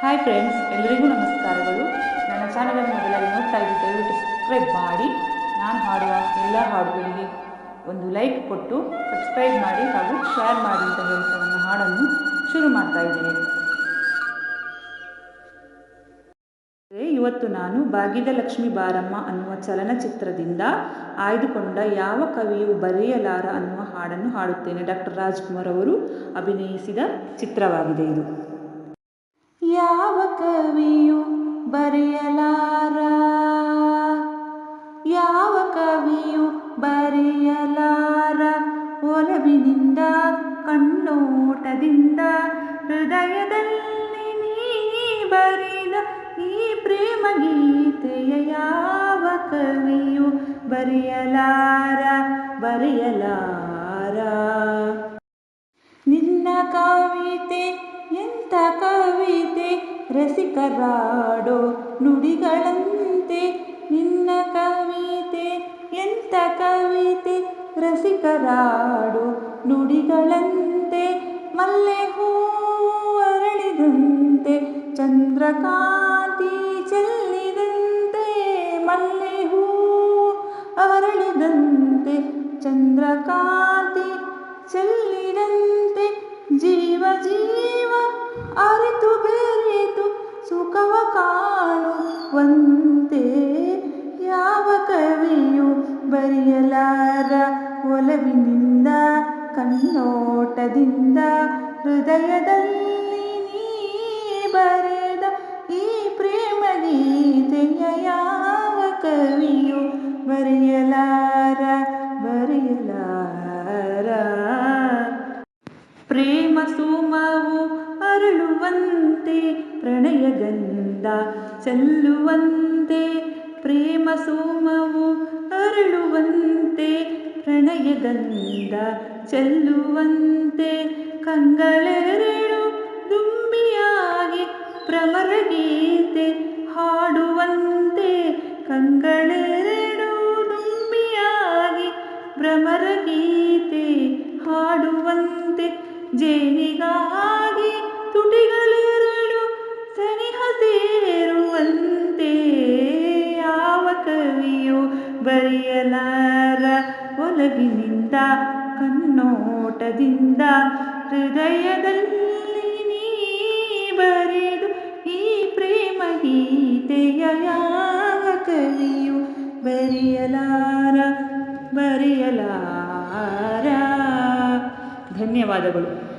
Hi friends ಎಲ್ಲರಿಗೂ ನಮಸ್ಕಾರಗಳು. ನನ್ನ ಚಾನಲನ್ನು ಮೊದಲಾಗಿ ನೋಡ್ತಾ ಇದ್ದು ದಯವಿಟ್ಟು ಸಬ್ಸ್ಕ್ರೈಬ್ ಮಾಡಿ. ನಾನು ಹಾಡುವ ಎಲ್ಲ ಹಾಡುಗಳಿಗೆ ಒಂದು ಲೈಕ್ ಕೊಟ್ಟು ಸಬ್ಸ್ಕ್ರೈಬ್ ಮಾಡಿ ಹಾಗೂ ಶೇರ್ ಮಾಡಿ ಅಂತ ಹೇಳ್ತಾ ನನ್ನ ಹಾಡನ್ನು ಶುರು ಮಾಡ್ತಾ ಇದ್ದೇನೆ. ಇವತ್ತು ನಾನು ಬಾಗಿದ ಲಕ್ಷ್ಮಿ ಬಾರಮ್ಮ ಅನ್ನುವ ಚಲನಚಿತ್ರದಿಂದ ಆಯ್ದುಕೊಂಡ ಯಾವ ಕವಿಯು ಬರೆಯಲಾರ ಅನ್ನುವ ಹಾಡನ್ನು ಹಾಡುತ್ತೇನೆ. ಡಾಕ್ಟರ್ ರಾಜ್ಕುಮಾರ್ ಅವರು ಅಭಿನಯಿಸಿದ ಚಿತ್ರವಾಗಿದೆ ಇದು. ಯಾವ ಕವಿಯು ಬರೆಯಲಾರ? ಯಾವ ಕವಿಯು ಬರೆಯಲಾರ? ಒಲವಿನಿಂದ, ಕಣ್ಣೋಟದಿಂದ, ಹೃದಯದಲ್ಲಿ ನೀ ಬರೆದ ಈ ಪ್ರೇಮ ಗೀತೆಯ ಯಾವ ಕವಿಯು ಬರೆಯಲಾರ? ಬರೆಯಲಾರ. ಕವಿತೆ, ಎಂಥ ಕವಿತೆ? ರಸಿಕರಾಡೋ ನುಡಿಗಳಂತೆ ನಿನ್ನ ಕವಿತೆ, ಎಂಥ ಕವಿತೆ? ರಸಿಕರಾಡೋ ನುಡಿಗಳಂತೆ ಮಲ್ಲೆ ಹೂ ಅರಳಿದಂತೆ, ಚಂದ್ರಕಾಂತಿ ಚೆಲ್ಲಿದಂತೆ ಮಲ್ಲೆ ಹೂ ಅರಳಿದಂತೆ, ಚಂದ್ರಕಾಂತಿ ಚೆಲ್ಲಿದಂತೆ ಜೀವ ಅರಿತು ಬೆರೆತು ಸುಖವ ಕಾಣುವಂತೆ ಯಾವ ಕವಿಯು ಬರೆಯಲಾರ ಒಲವಿನಿಂದ, ಕಣ್ಣೋಟದಿಂದ, ಹೃದಯದಲ್ಲಿ ನೀ ಬರೆದ ಈ ಪ್ರೇಮ ಗೀತೆಯ ಯಾವ ಕವಿಯು ಬರೆಯಲಾರ ಪ್ರೇಮ ಸೋಮವು ಅರಳುವಂತೆ ಪ್ರಣಯ ಗಂಧ ಚೆಲ್ಲುವಂತೆ, ಪ್ರೇಮ ಸೋಮವು ಅರಳುವಂತೆ ಪ್ರಣಯ ಗಂಧ ಚೆಲ್ಲುವಂತೆ, ಕಂಗಳೆರಳು ದುಂಬಿಯಾಗಿ ಪ್ರಮರ ಗೀತೆ ಹಾಡುವಂತೆ ಕಂಗಳೆರಡು ದುಂಬಿಯಾಗಿ ಭ್ರಮರ ಗೀತೆ ಹಾಡುವಂತೆ. ಜೇನಿಗಾಗಿ ತುಟಿಗಳೆರಡು ಸನಿಹ ಸೇರುವಂತೆ ಯಾವ ಕವಿಯು ಬರೆಯಲಾರ ಒಲಗಿನಿಂದ ಕಣ್ಣೋಟದಿಂದ, ಹೃದಯದಲ್ಲಿ ನೀ ಬರೆದು ಈ ಪ್ರೇಮ ಗೀತೆಯ ಯಾವ ಕವಿಯು ಬರೆಯಲಾರ ಬರೆಯಲಾರ. ಧನ್ಯವಾದಗಳು.